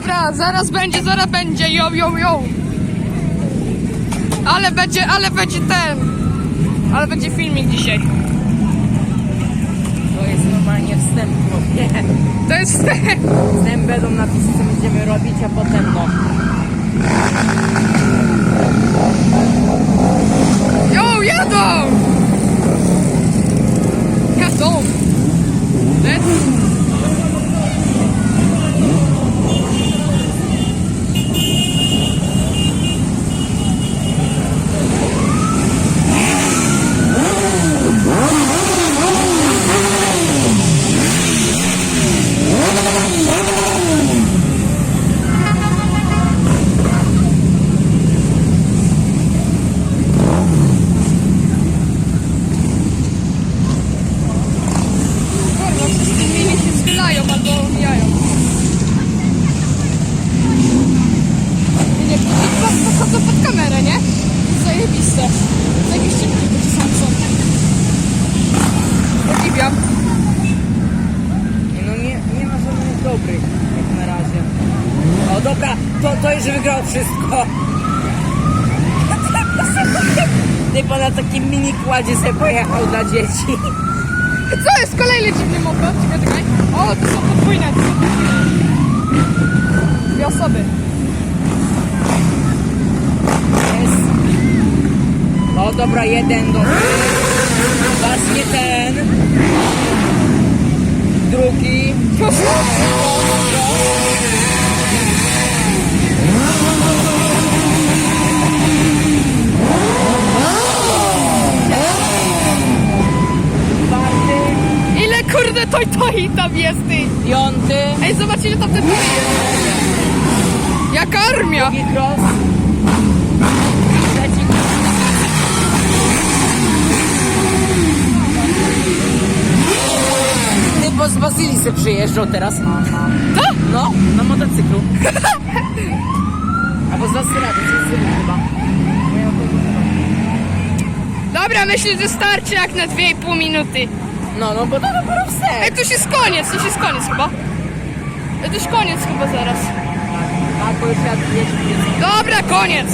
Dobra, zaraz będzie, zaraz będzie, yo, yo, yo. Ale będzie, ale będzie ten. Ale będzie filmik dzisiaj. To jest normalnie wstęp. Nie. To jest ten. Wstęp będą napisy, co będziemy robić, a potem no. Podchodzą pod kamerę, nie? Zajebiste. Zajebiście klipy czasami są. Podziwiam. Nie, No nie, nie ma żadnych dobrych, jak na razie. O dobra, to, to już wygrał wszystko. Typo na takim mini kładzie sobie pojechał dla dzieci. Co jest kolejny dziwny moped? Czekaj, czekaj. O, to są podwójne, to są podwójne. Dwie osoby. Jest. O dobra, jeden dobry. Właśnie ten. Kurde toj toj tam jest ty? Piąty. Ej, zobacz ile tam ten toj jest. Jaka armia! Drugi cross. Trzeci Ty, bo z Bazylii se przyjeżdżał teraz. Co? No, na motocyklu. Albo z Wasylady, z chyba. Dobra, myślę, że starczy jak na 2,5 minuty. No, no, bo to dopiero Ej, wstęp. to już jest koniec, to już jest koniec chyba. Ej, to już koniec chyba zaraz. Tak, bo już ja jeździ. Dobra, koniec.